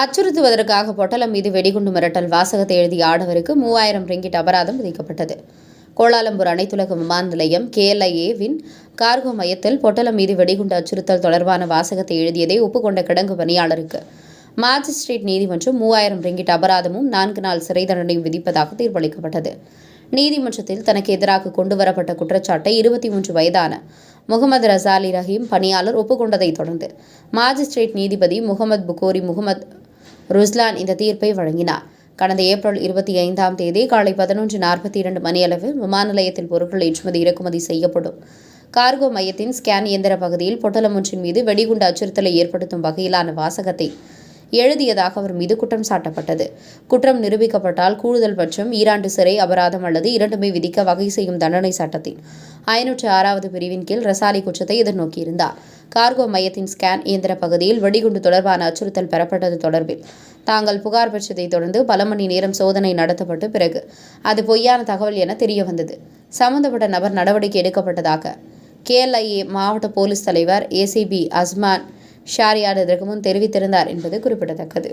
அச்சுறுத்துவதற்காக பொட்டலம் மீது வெடிகுண்டு மிரட்டல் வாசகத்தை எழுதிய ஆடவருக்கு மூவாயிரம் ரிங்கிட் அபராதம் விதிக்கப்பட்டது. கோலாலம்பூர் அனைத்துலக விமான நிலையம் கேஎல்ஐஏவின் கார்கோ மையத்தில் பொட்டலம் மீது வெடிகுண்டு அச்சுறுத்தல் தொடர்பான வாசகத்தை எழுதியதை ஒப்புக்கொண்ட கிடங்கு பணியாளருக்கு மாஜிஸ்ட்ரேட் நீதிமன்றம் மூவாயிரம் ரிங்கிட் அபராதமும் நான்கு நாள் சிறை தண்டனையும் விதிப்பதாக தீர்ப்பளிக்கப்பட்டது. நீதிமன்றத்தில் தனக்கு எதிராக கொண்டுவரப்பட்ட குற்றச்சாட்டை இருபத்தி மூன்று வயதான முகமது ரசாலி ரஹீம் பணியாளர் ஒப்புக்கொண்டதைத் தொடர்ந்து மாஜிஸ்ட்ரேட் நீதிபதி முகமது புகோரி முகமது ருஸ்லான் இந்த தீர்ப்பை வழங்கினார். கடந்த ஏப்ரல் இருபத்தி ஐந்தாம் தேதி காலை பதினொன்று நாற்பத்தி இரண்டு மணியளவில் விமான நிலையத்தில் பொருட்கள் ஏற்றுமதி இறக்குமதி செய்யப்படும். கார்கோ மையத்தின் ஸ்கேன் இயந்திர பகுதியில் பொட்டலம் ஒன்றின் மீது வெடிகுண்டு அச்சுறுத்தலை ஏற்படுத்தும் வகையிலான வாசகத்தை எழுதியதாக அவர் மீது குற்றம் சாட்டப்பட்டது. குற்றம் நிரூபிக்கப்பட்டால் கூடுதல் பட்சம் ஈராண்டு சிறை அபராதம் அல்லது இரண்டுமே விதிக்க வகை செய்யும் தண்டனை சட்டத்தின் ஐநூற்று ஆறாவது பிரிவின் கீழ் ரசாலி குற்றத்தை எதிர்நோக்கியிருந்தார். கார்கோ மையத்தின் ஸ்கேன் இயந்திர பகுதியில் வெடிகுண்டு தொடர்பான அச்சுறுத்தல் பெறப்பட்டது தொடர்பில். தாங்கள் புகார் பெற்றதைத் தொடர்ந்து பல மணி நேரம் சோதனை நடத்தப்பட்டு பிறகு அது பொய்யான தகவல் என தெரியவந்தது. சம்பந்தப்பட்ட நபர் நடவடிக்கை எடுக்கப்பட்டதாக கேஎல்ஐஏ மாவட்ட போலீஸ் தலைவர் ஏசிபி அஸ்மான் ஷாரியார் இதற்கு முன் தெரிவித்திருந்தார் என்பது குறிப்பிடத்தக்கது.